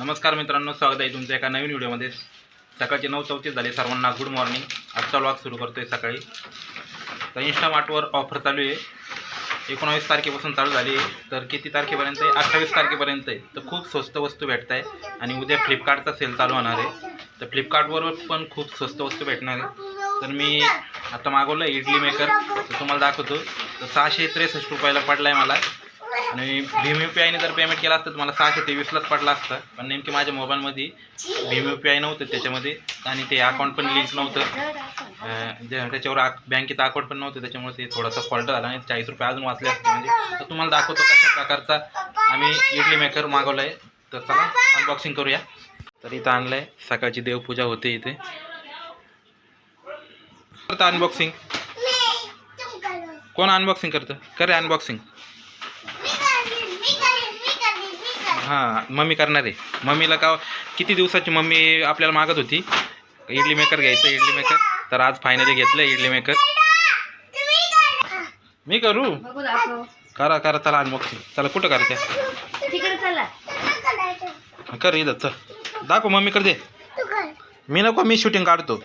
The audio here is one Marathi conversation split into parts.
नमस्कार मित्रांनो स्वागत आहे तुमच्या एका नवीन व्हिडिओमध्ये. सकाळचे नऊ चौतीस झाले सर्वांना गुड मॉर्निंग आजचा व्लॉग सुरू करतोय सकाळी. तर इंस्टामार्टवर ऑफर चालू आहे. एकोणावीस तारखेपासून चालू झाली आहे. तर किती तारखेपर्यंत आहे? अठ्ठावीस तारखेपर्यंत आहे. तर खूप स्वस्त वस्तू भेटत आहे आणि उद्या फ्लिपकार्टचा सेल चालू होणार आहे. तर फ्लिपकार्टवर पण खूप स्वस्त वस्तू भेटणार आहे. तर मी आता मागवलं इडली मेकर तर तुम्हाला दाखवतो. तर सहाशे त्रेसष्ट रुपयाला पडला आहे मला. आणि भीम यू पी आयने जर पेमेंट केलं असतं तर सहाशे तेवीसलाच पडलं असतं. पण नेमकी माझ्या मोबाईलमध्ये भीम यू पी आय नव्हतं त्याच्यामध्ये आणि ते अकाउंट पण लिंक नव्हतं. त्याच्यावर बँकेचं अकाउंट पण नव्हतं त्याच्यामुळे ते थोडासा फॉल्ट झाला आणि चाळीस रुपये अजून वाचले असते म्हणजे. तर तुम्हाला दाखवतो कशा प्रकारचा आम्ही इडली मेकर मागवला आहे तर चला अनबॉक्सिंग करूया. तर इथं आणलं आहे सकाळची देवपूजा होते इथे. करतं अनबॉक्सिंग कोण अनबॉक्सिंग करतं? करे अनबॉक्सिंग हां मम्मी करणार आहे. मम्मीला का किती दिवसाची मम्मी आपल्याला मागत होती? इडली मेकर घ्यायचं इडली मेकर तर आज फायनली घेतलं इडली मेकर मी करू? करा करा चला अनबॉक्सिंग चला कुठं करते कर इथं चल. दाखव मम्मी कर दे. मी नको मी शूटिंग काढतो.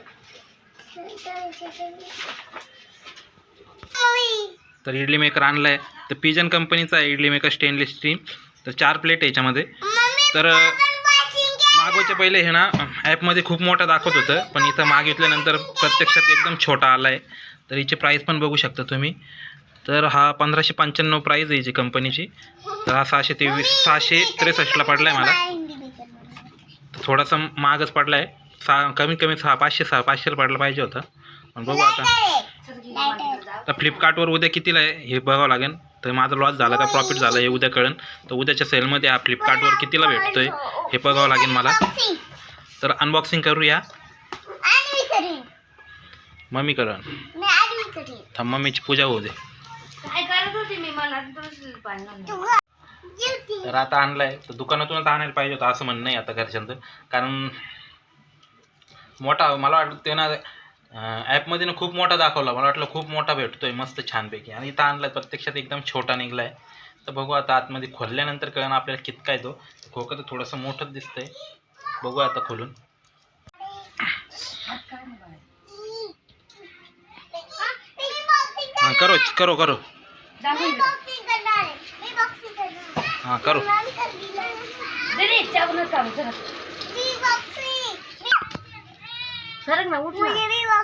तर इडली मेकर आणला आहे तर पिजन कंपनीचा आहे इडली मेकर स्टेनलेस स्टील तर चार प्लेट आहे याच्यामध्ये. तर मागवायच्या पहिले हे ना ॲपमध्ये खूप मोठा दाखवत होतं. पण इथं मागितल्यानंतर प्रत्यक्षात एकदम छोटा आला आहे तर हिची प्राईस पण बघू शकता तुम्ही. तर हा पंधराशे पंच्याण्णव प्राईज आहे याची कंपनीची तर हा सहाशे तेवीस सहाशे त्रेसष्टला पडला आहे मला तर थोडासा महागच पडला आहे सहा कमीत कमी सहा पाचशे सहा पाचशेला पडला पाहिजे होता. बघू आता. तर फ्लिपकार्टवर उद्या कितीला आहे हे बघावं लागेल. तर माझा लॉस झाला का प्रॉफिट झाला हे उद्या कळेल. तर उद्याच्या सेलमध्ये हा फ्लिपकार्टवर कितीला भेटतोय हे बघावं लागेल मला. तर अनबॉक्सिंग करूया. मम्मी करण. थांब मम्मीची पूजा होऊ दे. तर आता आणलाय. तर दुकानातूनच आणायला पाहिजे होतं असं म्हणणं आहे आता घरच्यांचं. कारण मोठा मला वाटतं ते ना ॲपमध्ये ना खूप मोठा दाखवला. मला वाटलं खूप मोठा भेटतोय मस्त छानपैकी. आणि इथं आणलाय प्रत्यक्षात एकदम छोटा निघलाय. तर बघू आता आतमध्ये खोलल्यानंतर कळणं आपल्याला कितका येतो तो. खोकं तर थोडंसं मोठंच दिसतंय. बघू आता खोलून. हां करो करो करो. हां करो दे रे, चाकू नका काढू, सरक. ना उठ ना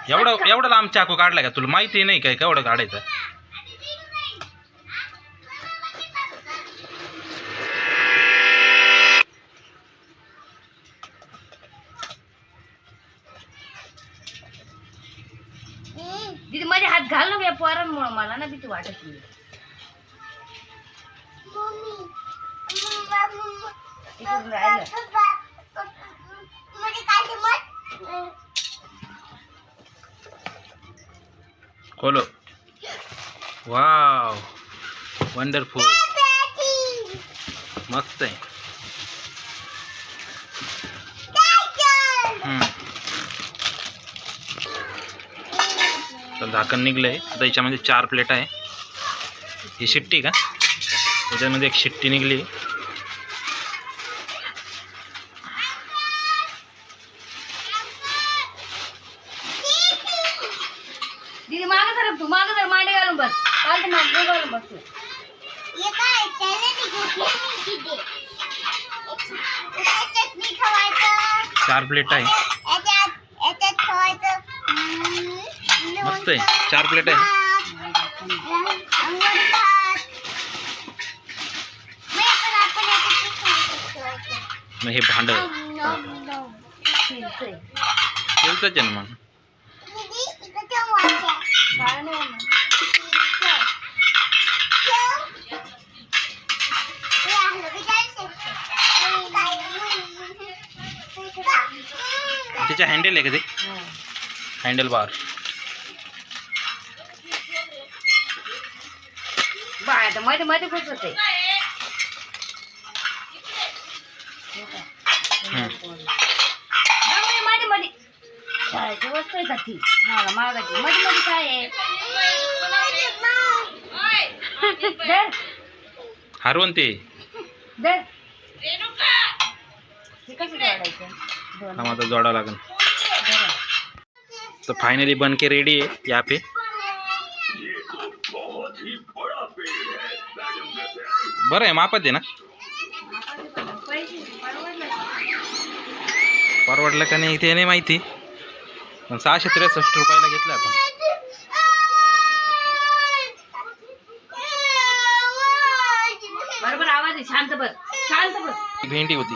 एवढं एवढं लांब चाकू काढलाय का तुला माहिती नाही काय केवढं काढायचं दीदी मध्ये हात घाल नको या पोरांमुळे मला ना भीती वाटत नाही इकडून राहिलं खोलो. वाव. वंडरफुल मस्त आहे. तर झाकण निघलंय. आता याच्यामध्ये चार प्लेट आहे. ही शिट्टी का? त्याच्यामध्ये एक शिट्टी निघली. दीदी मागे सरक तू मागे जर मांडे घालून बस चालतं मांडे घालून बस तू चार प्लेट आहे मस्त आहे चार प्लेट आहे मग हे भांड शिरतंय. केलंच आहे ना मग त्याचे हँडल आहे का ते. हँडल बारमध्ये मध्ये खुश होते. मध्ये मध्ये शाळेची वस्तू आहे का ती? मला मागायची. मध्ये मध्ये काय आहे? धर. हरवून ते. कसं दोन हा माझा जोडा लागेल. बरं. तो फायनली बन के रेडी है यहाँ पे. बरं आहे मापात आहे ना? परवडलं का? नाही ते नाही माहिती. पण सहाशे त्रेसष्ट रुपयाला घेतलं आपण. बरोबर आवाज आहे शांत बस शांत बस. भेंडी होती.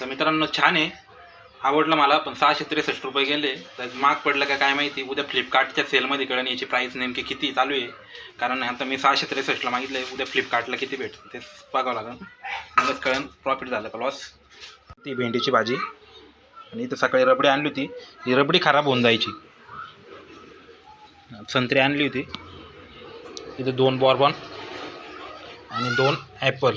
तर मित्रांनो छान आहे. आवडलं मला पण सहाशे त्रेसष्ट रुपये गेले. तर माग पडलं का काय माहिती. उद्या फ्लिपकार्टच्या सेलमध्ये कळण याची प्राईस नेमकी किती चालू आहे. कारण आता मी सहाशे त्रेसष्टला मागितलं आहे उद्या फ्लिपकार्टला किती भेटतं ते बघावं लागेल. मगच कळण प्रॉफिट झालं का लॉस ती भेंडीची भाजी. आणि इथं सकाळी रबडी आणली होती. ही रबडी खराब होऊन जायची. संत्री आणली होती. इथं दोन बॉर्बॉन आणि दोन ॲपल